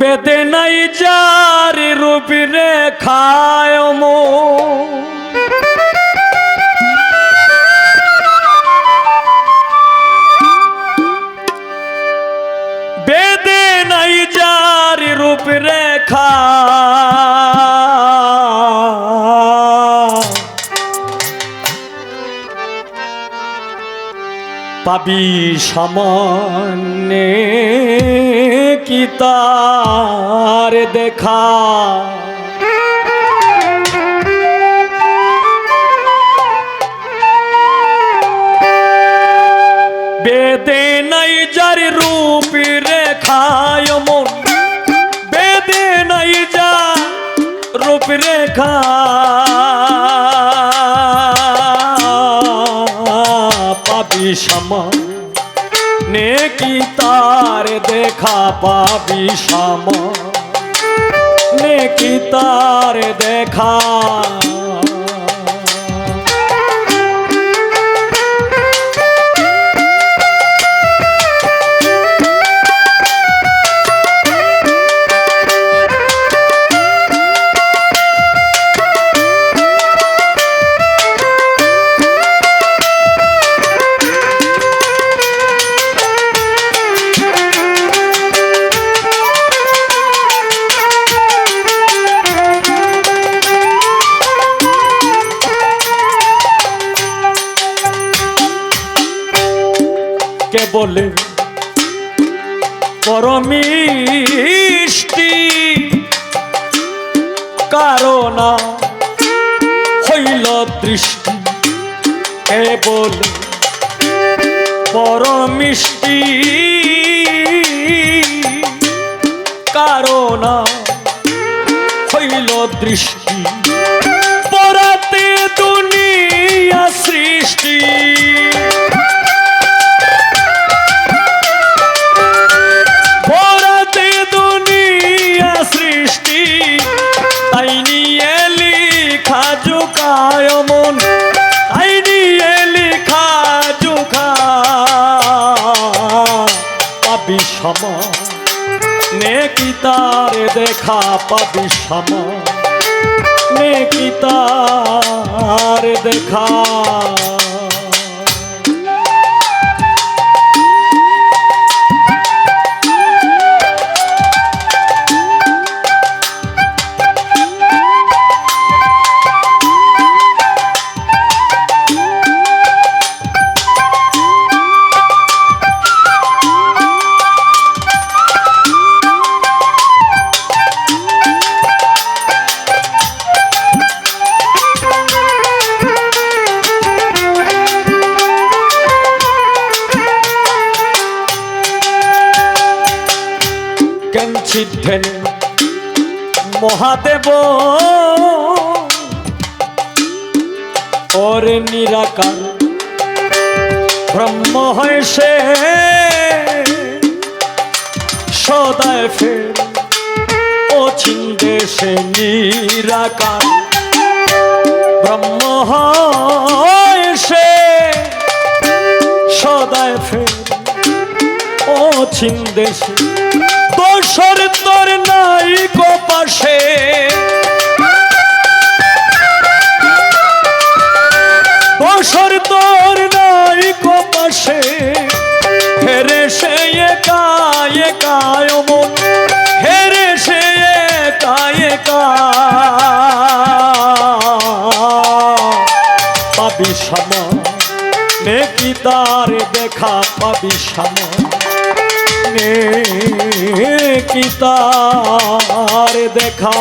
বেদে নাই যার রূপ রেখায় মো পাবি সামান্যে কি তার দেখা? বেদে নাই যার রূপ রেখায় মন। বেদে নাই যা রূপ রেখা। পাবি সমা নেকি তার দেখা পাবি সমা নেকি তার দেখা কে বলে পরমিষ্টি কারণ হইল দৃষ্টি। কে বলে পরমিষ্টি কারণ হইল দৃষ্টি। তাই নিয়ে লিখা জুকায় মন। তাই নিয়ে লিখা জুখা পাবি সমা নে কি তার দেখা পাবি সমা নে কি তার দেখা কেঞ্চিদ্ধেন মহাদেব। ওরে নিরাকার। ব্রহ্ম হয় সে। সদায় ফের। ও ছিন্দে সে নিরাকার। ব্রহ্ম হয় সে। সদায় ফের। ও ছিন্দে সে। দোসর তোর নাই গো পাশে। দোসর তোর নাই গো পাশে। হেরে সে একা একায় মন হেরে সে একা একা। পাবি সমা নে কি তার দেখা পাবি সমা নে কি তার দেখা।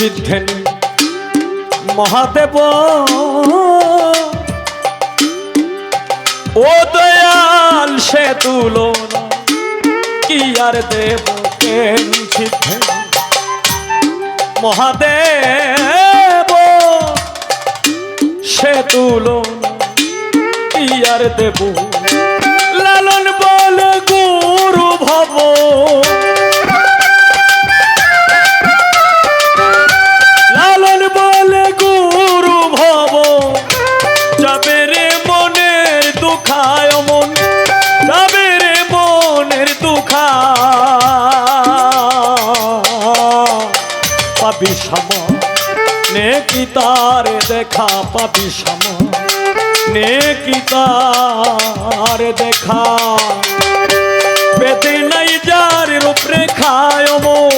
সিদ্ধেন মহাদেব। ও দয়াল সে তুলনা, কি আর দেব কেঞ্চিত মহাদেব, সে তুলনা, কি আর দেব? লালন বল গুরু ভব পাবি সম নে কি তার দেখা পাবি সম নে কি তার দেখা। পেতে নাই যার রূপ রেখায় মন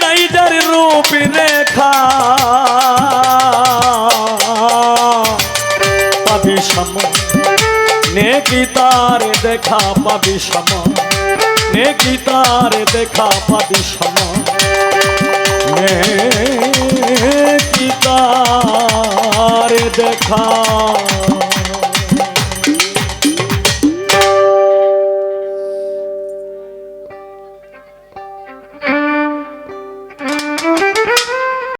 নাই যার রূপ পাবি সম নে কি তার দেখা পাবি সম নে কি তার দেখা পাবি সময় নে কি তার দেখা